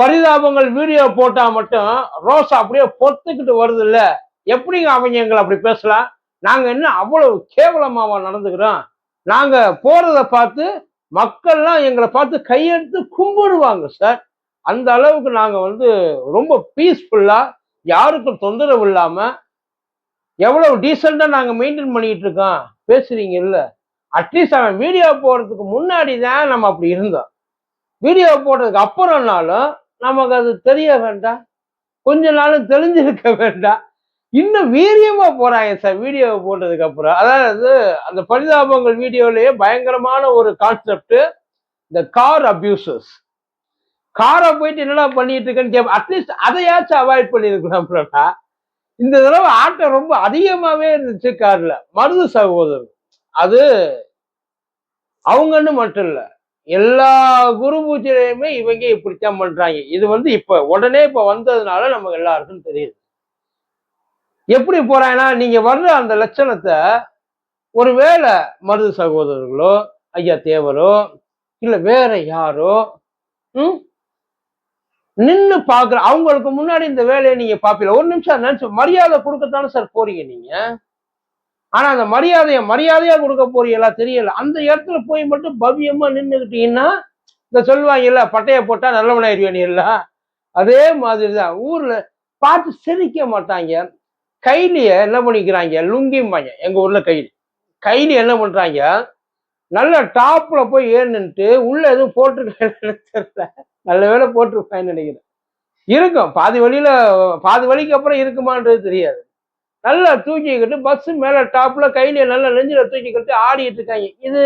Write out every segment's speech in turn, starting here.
பரிதாபங்கள் video போட்டா மட்டும் rose அப்படியே பொத்துக்கிட்டு வருது இல்ல எப்படிங்க அவங்க எங்களை அப்படி பேசலாம்? நாங்க என்ன அவ்வளவு கேவலமாவா நடந்துக்கிறோம். நாங்க போறத பார்த்து மக்கள்லாம் எங்களை பார்த்து கையெடுத்து கும்பிடுவாங்க சார். அந்த அளவுக்கு நாங்க வந்து ரொம்ப பீஸ்ஃபுல்லா யாருக்கும் தொந்தரவு இல்லாம எவ்வளவு டீசெண்டா நாங்க மெயின்டைன் பண்ணிட்டு இருக்கோம். பேசுறீங்க இல்ல அட்லீஸ்ட் அவன் வீடியோ போடுறதுக்கு முன்னாடி தான் நம்ம அப்படி இருந்தோம். வீடியோ போடுறதுக்கு அப்புறம்னாலும் நமக்கு அது தெரிய வேண்டாம். கொஞ்ச நாளும் தெரிஞ்சிருக்க வேண்டாம். இன்னும் வீரியமா போறாங்க சார் வீடியோவை போட்டதுக்கு அப்புறம். அதாவது அந்த பரிதாபங்கள் வீடியோலயே பயங்கரமான ஒரு கான்செப்ட் இந்த கார் அபியூசஸ் காரை போயிட்டு என்னடா பண்ணிட்டு இருக்கேன்னு கேட்ப அட்லீஸ்ட் அதையாச்சும் அவாய்ட் பண்ணியிருக்கலாம்லடா இந்த தடவை ஆட்டம் ரொம்ப அதிகமாவே இருந்துச்சு கார்ல மருது சகோதரர். அது அவங்கன்னு மட்டும் இல்லை. எல்லா குரு பூஜையிலையுமே இவங்க இப்படித்தான் பண்றாங்க. இது வந்து இப்ப உடனே இப்ப வந்ததுனால நமக்கு எல்லாருக்கும் தெரியுது. எப்படி போறாங்கன்னா நீங்க வர்ற அந்த லட்சணத்தை ஒருவேளை மருது சகோதரர்களோ ஐயா தேவரோ இல்ல வேற யாரோ ம்? நின்று பாக்குற அவங்களுக்கு முன்னாடி இந்த வேலையை நீங்க பாப்பீங்க ஒரு நிமிஷம் நினைச்சு மரியாதை கொடுக்கத்தானே சார் போறீங்க நீங்க? ஆனா அந்த மரியாதையை மரியாதையா கொடுக்க போறீங்களா தெரியல. அந்த இடத்துல போய் மட்டும் பவ்யமா நின்றுக்கிட்டீங்கன்னா இந்த சொல்லுவாங்கல்ல பட்டையை போட்டா நல்லவனாயிருவேன் இல்ல அதே மாதிரி தான் ஊர்ல பார்த்து சிரிக்க மாட்டாங்க. கைலிய என்ன பண்ணிக்கிறாங்க? லுங்கிம்பாங்க. எங்க ஊர்ல கைலி. கைலி என்ன பண்றாங்க? நல்ல டாப்ல போய் ஏன்னுட்டு உள்ள எதுவும் போட்டிருக்கேன்னு தெரியல. நல்ல வேலை போட்டிருப்பாங்கன்னு நினைக்கிறேன். இருக்கும். பாதி வழியில பாதி வழிக்கு அப்புறம் இருக்குமான்றது தெரியாது. நல்லா தூக்கிக்கிட்டு பஸ் மேல டாப்ல கையில நல்லா நெஞ்சில தூக்கிக்கிட்டு ஆடிட்டு இருக்காங்க. இது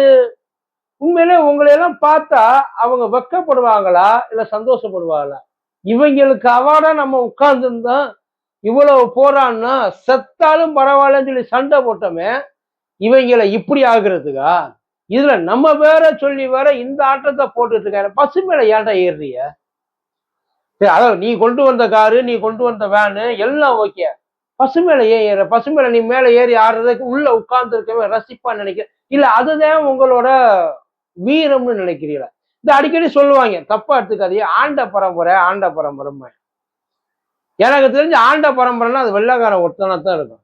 உண்மையிலே உங்களையெல்லாம் பார்த்தா அவங்க வெக்கப்படுவாங்களா? இல்ல சந்தோஷப்படுவாங்களா? இவங்களுக்கு அவார்டா நம்ம உட்கார்ந்துருந்தோம் இவ்வளவு போறான்னா செத்தாலும் பரவாயில்லன்னு சொல்லி சண்டை போட்டோமே இவங்களை இப்படி ஆகுறதுக்கா இதுல நம்ம வேற சொல்லி வேற இந்த ஆட்டத்தை போட்டுட்டு இருக்காங்க. பசு மேல ஏன்டா ஏறுறிய சரி அதாவது நீ கொண்டு வந்த காரு நீ கொண்டு வந்த வேனு எல்லாம் ஓகே பசு ஏற பசுமேல நீ மேல ஏறி ஆடுறதுக்கு உள்ள உட்கார்ந்து இருக்கவே ரசிப்பான்னு நினைக்கிற இல்ல அதுதான் உங்களோட வீரம்னு நினைக்கிறீங்களா? இந்த அடிக்கடி சொல்லுவாங்க தப்பா எடுத்துக்காதீங்க ஆண்ட பரம்பரை ஆண்ட பரம்பரை எனக்கு தெரிஞ்சு ஆண்ட பரம்பரைன்னா அது வெள்ளக்காரன் ஒருத்தனா தான் இருக்கும்.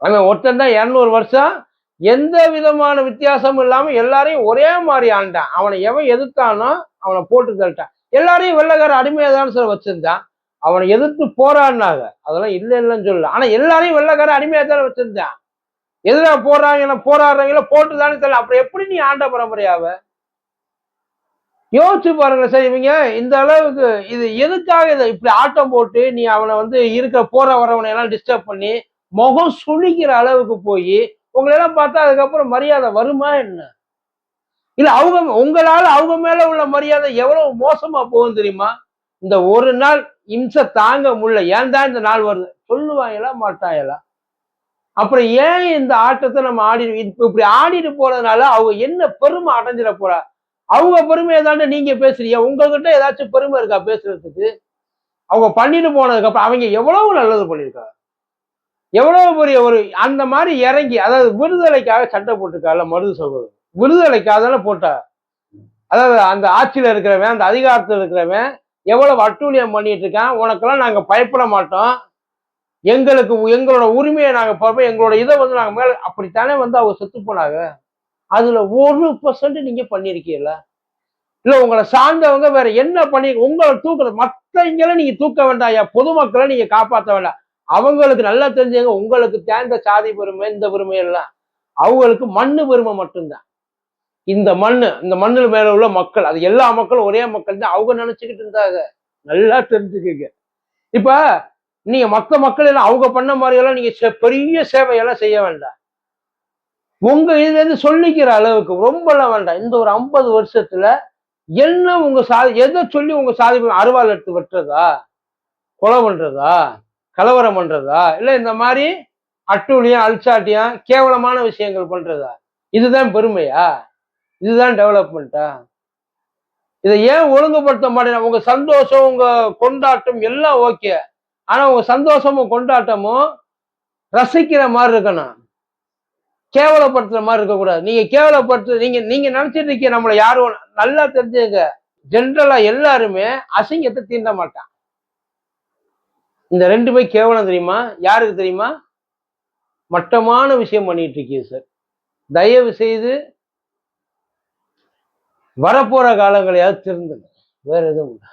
அவன் ஒருத்தன் தான் இரநூறு வருஷம் எந்த விதமான வித்தியாசமும் இல்லாம எல்லாரையும் ஒரே மாதிரி ஆண்டான். அவனை எவன் எதிர்த்தானோ அவனை போட்டு தள்ளிட்டான். எல்லாரையும் வெள்ளக்கார அடிமையா தான் சார் வச்சிருந்தான். அவனை எதிர்த்து போராடினாங்க. அதெல்லாம் இல்லை இல்லைன்னு சொல்லல. ஆனா எல்லாரையும் வெள்ளக்கார அடிமையா தானே வச்சிருந்தான். எதிராக போறாங்க என்ன போட்டு தானே தெரியல. அப்புறம் எப்படி நீ ஆண்ட பரம்பரையாவ? யோசிச்சு பாருங்க சார் இவங்க இந்த அளவுக்கு இது எதுக்காக இதை இப்படி ஆட்டம் போட்டு நீ அவனை வந்து இருக்கிற போற வரவனை எல்லாம் டிஸ்டர்ப் பண்ணி முகம் சுழிக்கிற அளவுக்கு போய் உங்களெல்லாம் பார்த்தா அதுக்கப்புறம் மரியாதை வருமா என்ன? இல்ல அவங்க உங்களால அவங்க மேல உள்ள மரியாதை எவ்வளவு மோசமா போகும் தெரியுமா? இந்த ஒரு நாள் இம்சை தாங்க முடியல. ஏன் தான் இந்த நாள் வருது? சொல்லுவாங்களா மாட்டாங்களா அப்புறம் ஏன் இந்த ஆட்டத்தை நம்ம ஆடி இப்ப இப்படி ஆடிட்டு போறதுனால அவங்க என்ன பெருமை அடைஞ்சிட போறா? அவங்க பெருமை தாண்ட நீங்க பேசுறீங்க. உங்ககிட்ட ஏதாச்சும் பெருமை இருக்கா பேசுறதுக்கு? அவங்க பண்ணிட்டு போனதுக்கு அப்புறம் அவங்க எவ்வளவு நல்லது பண்ணியிருக்காங்க? எவ்வளவு பெரிய ஒரு அந்த மாதிரி இறங்கி அதாவது விடுதலைக்காக சட்டை போட்டிருக்கால மருது சகோதரர். விடுதலைக்காக தானே போட்டா அதாவது அந்த ஆட்சியில இருக்கிறவன் அந்த அதிகாரத்தில் இருக்கிறவன் எவ்வளவு அட்டூழியம் பண்ணிட்டு இருக்கான்? உனக்கெல்லாம் நாங்க பயப்பட மாட்டோம். எங்களுக்கு எங்களோட உரிமையை நாங்க பார்ப்போம். எங்களோட இதை வந்து நாங்க மேல அப்படித்தானே வந்து அவங்க செத்து போனாங்க? அதுல ஒரு பர்சன்ட் நீங்க பண்ணிருக்கீங்களா? இல்ல உங்களை சார்ந்தவங்க வேற என்ன பண்ணி உங்களை தூக்குறது? மற்றவங்களை நீங்க தூக்க வேண்டாம் ஐயா. பொதுமக்களை நீங்க காப்பாற்ற வேண்டாம். அவங்களுக்கு நல்லா தெரிஞ்சவங்க உங்களுக்கு தேர்ந்த சாதி பெருமை இந்த பெருமை எல்லாம். அவங்களுக்கு மண்ணு பெருமை மட்டும்தான். இந்த மண்ணு இந்த மண்ணில் மேல உள்ள மக்கள் அது எல்லா மக்களும் ஒரே மக்கள் தான் அவங்க நினைச்சுக்கிட்டு இருந்தாங்க. நல்லா தெரிஞ்சுக்கங்க. இப்ப நீங்க மத்த மக்கள் எல்லாம் அவங்க பண்ண மாதிரியெல்லாம் நீங்க செ- பெரிய சேவையெல்லாம் செய்ய வேண்டாம். உங்க இதுல இருந்து சொல்லிக்கிற அளவுக்கு ரொம்பலாம் வேண்டாம். இந்த ஒரு ஐம்பது வருஷத்துல என்ன உங்க சாதி எதை சொல்லி உங்க சாதி அருவாள் எடுத்து வெட்டுறதா? கொலை பண்றதா? கலவரம் பண்றதா? இல்ல இந்த மாதிரி அட்டூழியம் அல்சாட்டியம் கேவலமான விஷயங்கள் பண்றதா? இதுதான் பெருமையா? இதுதான் டெவலப்மெண்ட்டா இதை ஏன் ஒழுங்குபடுத்த மாட்டேங்க உங்க சந்தோஷம் உங்க கொண்டாட்டம் எல்லாம் ஓகே ஆனா உங்க சந்தோஷமும் கொண்டாட்டமும் ரசிக்கிற மாதிரி இருக்கணும். கேவலப்படுத்துற மாதிரி இருக்கக்கூடாது. நீங்க கேவலப்படுத்து நீங்க நீங்க நினைச்சிட்டு இருக்கீங்க நம்மளை யாரும் நல்லா தெரிஞ்சுங்க. ஜென்ரலா எல்லாருமே அசிங்கத்தை தீண்ட மாட்டான் இந்த ரெண்டு போய் கேவலம் தெரியுமா? யாருக்கு தெரியுமா? மட்டமான விஷயம் பண்ணிட்டு இருக்கீங்க சார் தயவு செய்து வரப்போற காலங்களையாவது திருந்துங்க வேற எதுவும் இல்லை.